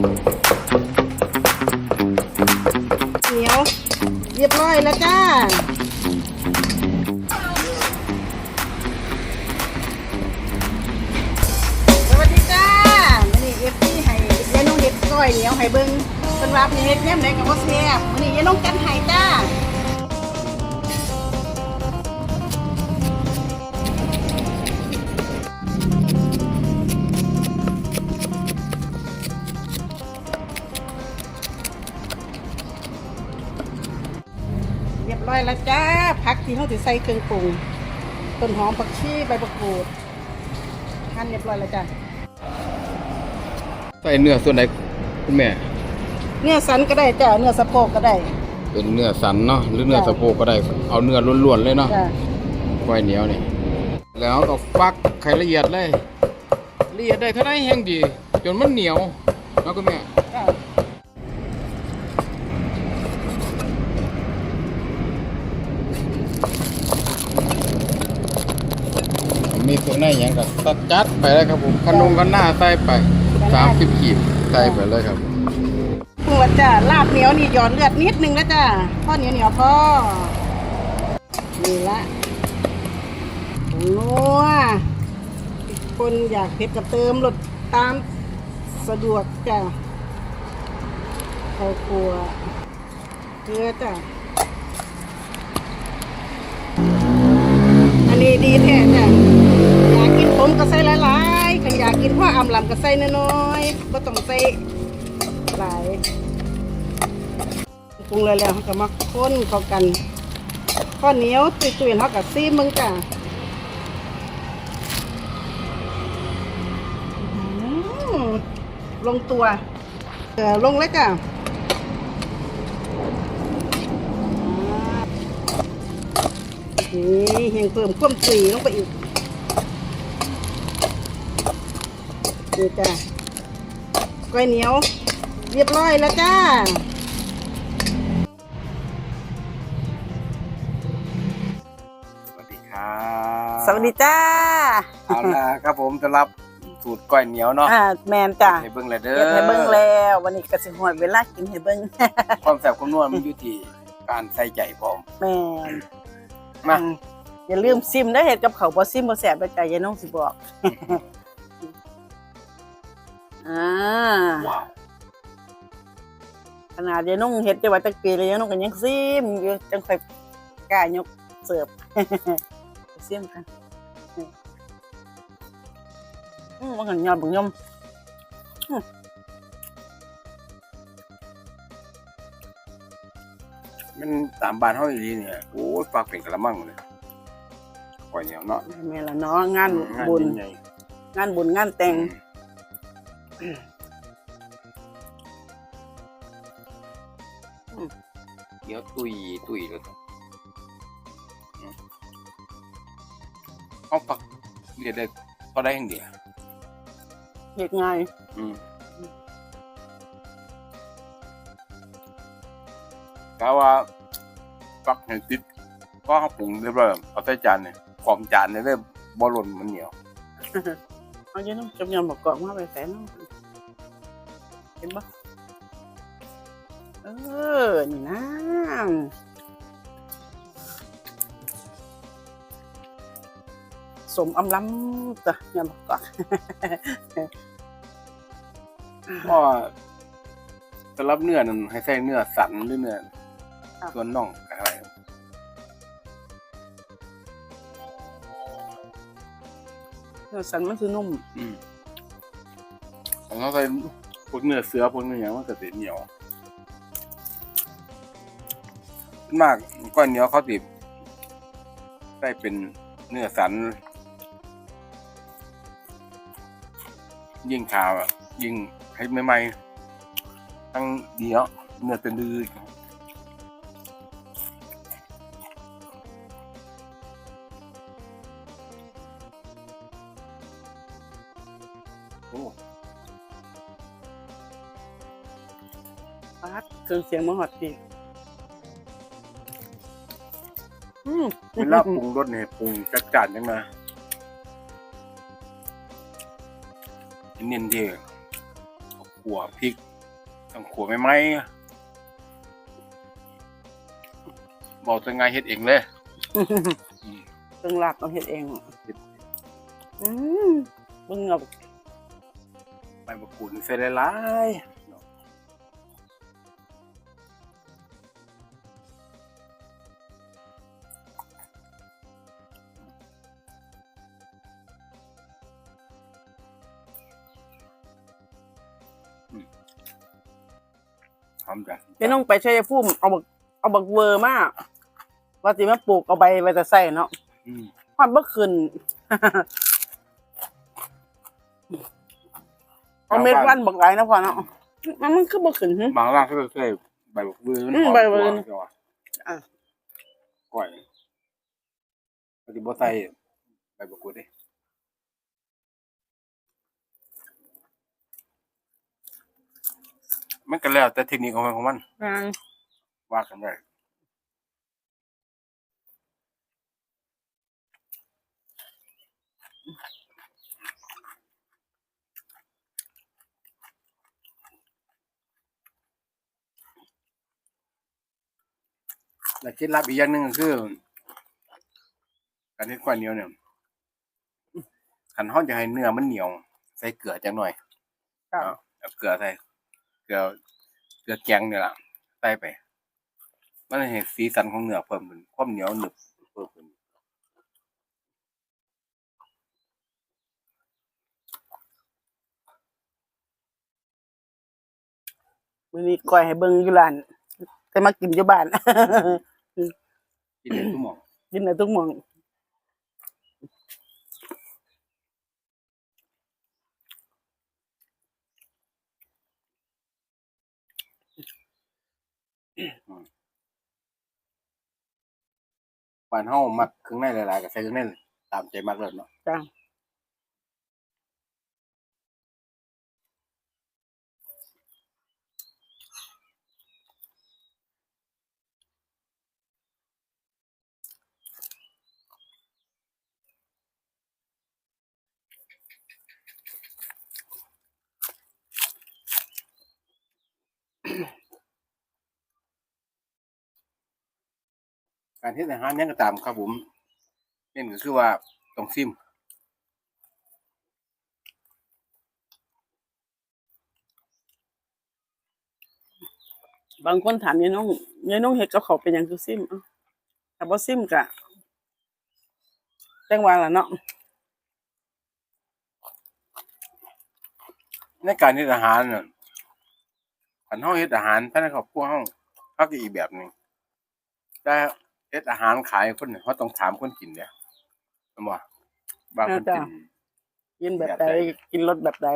เหนียว เรียบร้อยแล้วจ้าสวัสดีจ้าวันนี้เอฟซีให้ยายน้องเด็ดก้อยเหนียวให้เบิ้งเป็นว่าเป็นเฮ็ดแนมไหนกับว่าแซ่บวันนี้ยายน้องกันไห้จ้า แล้วจ้าผักที่เขาจะใส่เครื่องปรุงต้นหอมผักชีใบมะกรูดหั่นเรียบร้อยแล้วจ้าใส่เนื้อส่วนไหนคุณแม่ เนื้อสันก็ได้จ้าเนื้อสะโพกก็ได้ เป็นเนื้อสันเนาะหรือเนื้อจ้ะสะโพกก็ได้ เอาเนื้อล้วนๆเลยเนาะจ้าก้อยเหนียวนี่แล้วก็ฟักไข่ละเอียดเลยละเอียดได้เท่าไหร่แห้งดี จนมันเหนียวเนาะคุณแม่จ้า มีเครื่องในหยังก็ตัดจัดไปเลยครับผมขนมกันหน้าใส่ไป30ขีดใส่ไปเลยครับปวดจ้าลาบเหนียวนี่หยอดเลือดนิดนึงนะจ้าพ่อเหนียวเหนียวพ่อนี่ละนัวคนอยากเผ็ดก็เติมรสตามสะดวกจ้าข้าวคั่วเกลือจ้าอันนี้ดีแท้จ้ะ มก็ใส่หลายๆคันอยากกินพ่ออำลำก็ใส่น้อยๆก็ต้องใส่หลายปรุงเลยแล้วเขาก็มาค้นเข้ากันข้าวเหนียวตุยๆเขาก็ซีมึงจ้ะลงตัวเออลงเลยจ้ะนี่ยังเพิ่มความสีลงไปอีก นี่จ้ะก๋วยเหนียว เรียบร้อยแล้วจ้าสวัสดีครับสวัสดีจ้าเอาล่ะครับผมจะรับสูตรก้อยเหนียวเนาะอ่าแมนจ้าให้เบิ่งเลยเด้อเฮ็ดให้เบิ่งแล้ววันนี้ก็สิหอดเวลากินให้เบิ่งความแซ่บความนัวมันอยู่ที่การใส่ใจพร้อมแม่นมาอือย่าลืมซิมได้อเฮ็ดกับเขาวบ่ซิมบ่แซ่บแล้วจ้ะยายน้องสิบอก อ่าว้าวขนาดยายนุ่งเฮ็ดจะว่าจักปีเลยยายนุ่งก็ยังซิมอยู่จังค่อยกล้ายกเสิร์ฟซิมกันอืมมันกันยอดบุญยมมันตามบ้านเฮาอีหลีเนี่ยโอ้ยปากเป็นกระมังเลยก้อยเหนียวเนาะแม่ละเนาะงานงานบุญใหญ่งานบุญงานแต่ง เดี๋ยวตุยตุยแล้วเอาปักเรียกได้พอได้แห่งเดียวเฮ็ดง่ายอืมกะว่าปักให้ติดก็เขาปรุงเรียบร้อยเอาใส่จานเนี่ยความจานเนี่ยได้บ่หล่นมันเหนียว เอายายนุ่งจำยำบักกอกมาไปแสนเนาะเห็นบ่เออ นี่นะสมอำล้ำจ้ะยำบักกอกเพราะว่าสำหรับเนื้อนั่นให้ใส่เนื้อสันหรือเนื้อครับส่วนน่องอะไร เนื้อสันมันคือนุ่มอืมของเขาใส่พวกเนื้อเสือพวกเนื้อหยังมันก็สิเหนียวส่วนมากก้อนเหนียวเขาติได้เป็นเนื้อสัน ยิ่งขาวอะยิ่งให้ใหม่ๆทั้งเดียวเนื้อเป็นดื้อ ปัดเครื่องเสียงมาหอดดีอืมเวลาปรุงรสเนี่ยปรุงจัดจานจังนะเน้นที่ขขัวพริกต้องขัวไม่ไหมบอกจะไงเฮ็ดเองเลยอืมเครื่องหลักเราเฮ็ดเองเฮ็ดอืมเบิ่งเอาใบมะกรูดนี่ใส่หลายๆ หอมจ้ะพี่น้องไปชัยภูมิเอาบักเอาบักเวอร์มาว่าสิมาปลูกเอาใบไว้แต่ใส่เนาะอืมฮอดบ่ขึ้นเอาเม็ดวันบักหลายนะพ่อเนาะมันมันคือบ่ขึ้นหึ บางร้านเขาจะใส่ใบบักเบือมันอืมหอมใบบักเบือกว่าใช่ปะอะ ก่อยปฏิบัติใส่ใบบักกูดดิ มันก็แล้วแต่เทคนิคของมันของมันอ่าว่ากันได้และเคล็ดลับอีกอย่างหนึ่งก็คือ การเฮ็ดก้อยเหนียวเนี่ยขันห้องจะให้เนื้อมันเหนียว ใส่เกลือจังหน่อย ครับ เอาเอาเกลือใส่เก ลือเกลือแกงเนี่ยล่ะใส่ไป มันจะเห็นสีสันของเนื้อเพิ่มขึ้นความเหนียวหนึบเพิ่มขึ้นมื้อนี้ก้อยให้เบิ่งอยู่ร้านแต่มากินอยู่บ้าน กินได้ทุกหม่องกินได้ทุกหม่อง บ้านเฮามักเครื่องในหลายๆก็ใส่เครื่องในตามใจมักเลยเนาะจ้า การเฮ็ดอาหารหยังก็ตามครับผมเน้นก็คือว่าต้องซิมบางคนถามยายน้องยายน้องเฮ็ดกับเขาวเป็นหยังคือซิมเอ้าถ้าบ่ซิมก็จังว่าล่ะเนาะในการเฮ็ดอาหารน่ะคันเฮาเฮ็ดอาหารภายในครอบครัวเฮาเฮาก็อีกแบบหนึงแต่ เฮ็ดอาหารขายให้คนเนี่ยเฮาต้องถามคนกินเด้แม่นบ่ว่าคนกิน กินแบบแบบใดใดกินรสแบบใด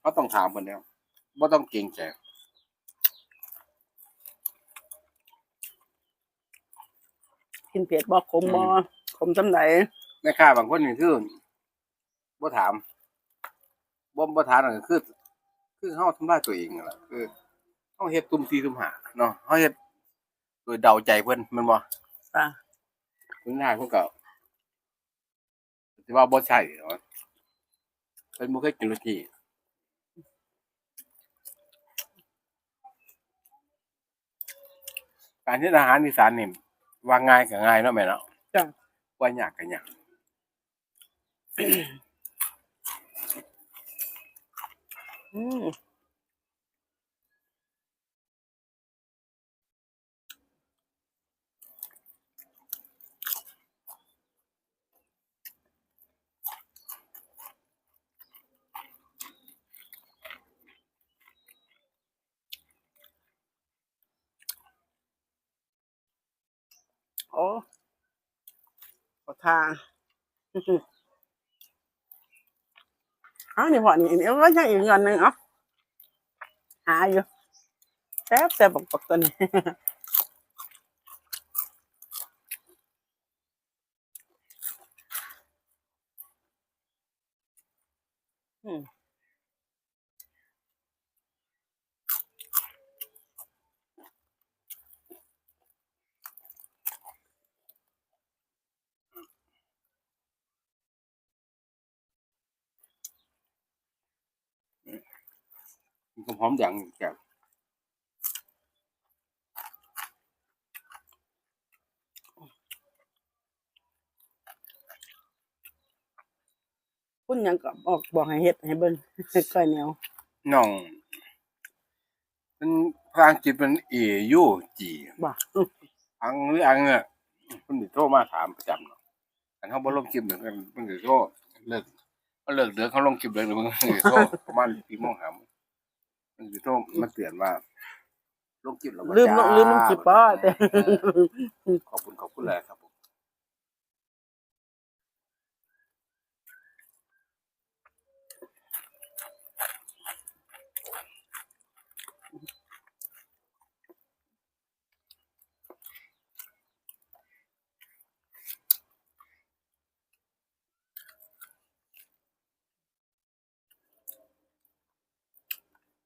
เขาต้องถามคนเดียวบ่ต้องเกรงใจกินเผ็ดบ่ขมบ่ขมซำใดแม่ค้าบางคนนี่คือบ่ถามบ่บ่ถามนั่นก็คือ คือเฮาทำลายตัวเองนั่นล่ะคือเฮาเฮ็ดตุ่ม4ตุ่ม5เนาะเฮาเฮ็ด โดยเดาใจเพิ่นแม่นบ่จ้าคุณนายเพิ่นก็สิว่าบ่ใช่เนาะเพิ่นบ่เคยกินรสนี้การเฮ็ดอาหารอีสานนี่ว่าง่ายก็ง่ายเนาะแม่เนาะจ้าว่ายากก็ยากอืม โอ้ ขอทานอ้านี่พอนี่นี่ก็ยังอีกเงินหนึ่งเอะหาอยู่แซ่บแซ่บบักบักตัวนี้ อืม มีความหอมอย่างแก่บคุณหยังก็บอกบอกให้เฮ็ดให้เบิ่งก้อยเหนียวน้องมันภาษาอังกฤษมัน A U G บ่อังหรืออังเนี่ยมันสิโทรมาถามประจำเนาะอันเขาบ่ลงคลิปเหมือนกันมันสิโทรเลิกเขาเลิกเดือเขาลงคลิปเลยมันสิโทรประมาณ4โมงหามั นสิโทรมาเตือนว่าลงคลิปแล้วบ่ลืมลจ้างลืมลงสิป้อแต่ ขอบคุณขอบคุณเลยครับผม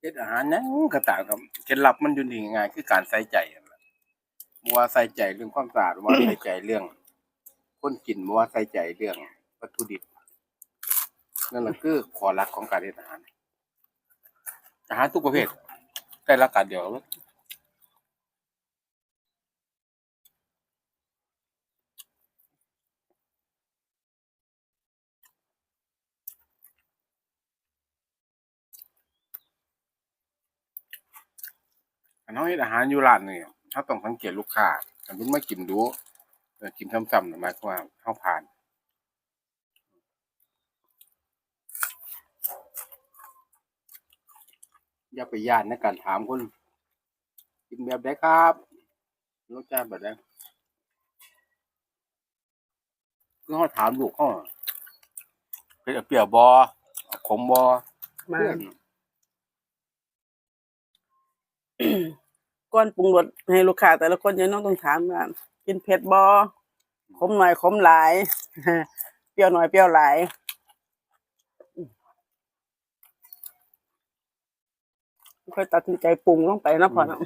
เฮ็ดอาหารหยังก็ตามครับเคล็ดลับมันอยู่ที่ง่ายๆคือการใส่ใจนั่นล่ะบ่ว่าใส่ใจเรื่องความสะอาดบ่ว่าใส่ใจเรื่อง คนกินบ่ว่าใส่ใจเรื่องวัตถุดิบนั่นแหละคือขอรักของการเฮ็ดอาหารอาหารทุกประเภทได้หลักการเดียว เลยอันเฮาเฮ็ดอาหารอยู่ร้านนี่เฮาต้องสังเกตลูกค้าอันเพิ่นมากินดูเออกินซ้ำๆน่ะหมายความว่าเฮาผ่านอย่าไปย่านในการถามคนกินแบบใดครับรสชาติแบบใดคือเขาถามลูกเขาเป็นเปรี้ยวบอขมบอมาเพื่อน ก่อนปรุงรสให้ลูกค้าแต่ละคนจะต้องต้องถามว่ากินเผ็ดบอขมหน่อยขมหลาย เปรี้ยวหน่อยเปรี้ยวหลายค่อยตัดสินใจปรุงลงไปนะพอเนาะ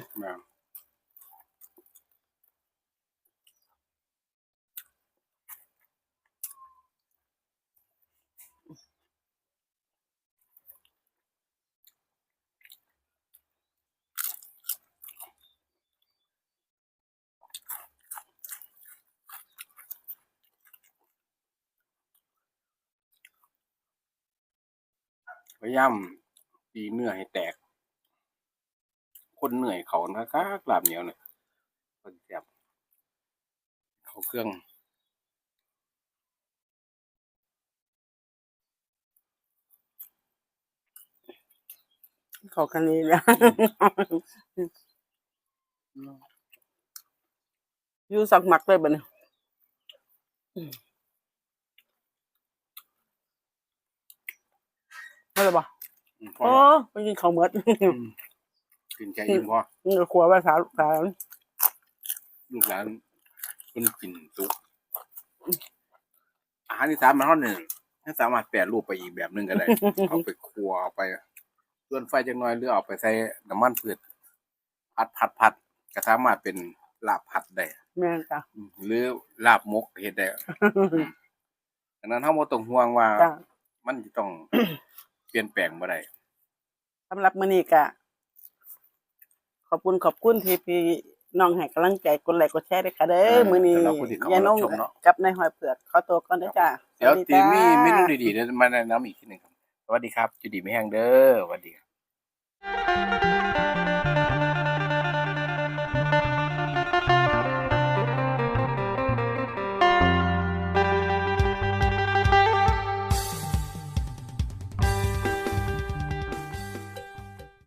พยายามตีเนื้อให้แตก คนเหนื่อยเขานะครับลาบเหนียวเนี่ยคนแซ่บเขาเครื่องเข้ากันนี้แล้วอยู่สักหมักเลยบัดนี้ ไม่เลยบ่อืมพอโอ้แล้วไปกินข้าวเหมือดอืมกินใจอิ่มพอนี่ก็ครัวภาษาลูกสาวลูกหลานคนกินสุกอาหารที่สามมันเท่าหนึ่งถ้าสามารถแปรรูปไปอีกแบบหนึ่งก็ได้เอาไปครัวเอาไปเลื่อนไฟจังน้อยหรือเอาไปใส่น้ำมันพืชผัดผัดผัดก็สามารถเป็นลาบผัดได้แม่นจ้ะอืมหรือลาบมกเฮ็ดได้ดังนั้นเฮาบ่ต้องห่วงว่าจ้ะมันจะต้อง เปลี่ยนแปลงบ่ได้สำหรับมื้อนี้ก็ขอบคุณขอบคุณที่พี่น้องให้กำลังใจกดไลค์กดแชร์ด้วยค่ะเด้อมื้อนี้สำหรับผู้ที่เข้ามายายนงรับชมเนาะกับนายหอยเผือกขอตัวก่อนเด้อจ้ะเดี๋ยวสสตีมีจ้าเมนูดีๆเดี๋ยวมาแนะนำอีกทีหนึงครับสวัสดีครับจุดีไม่แห้งเด้อสวัสดีครับ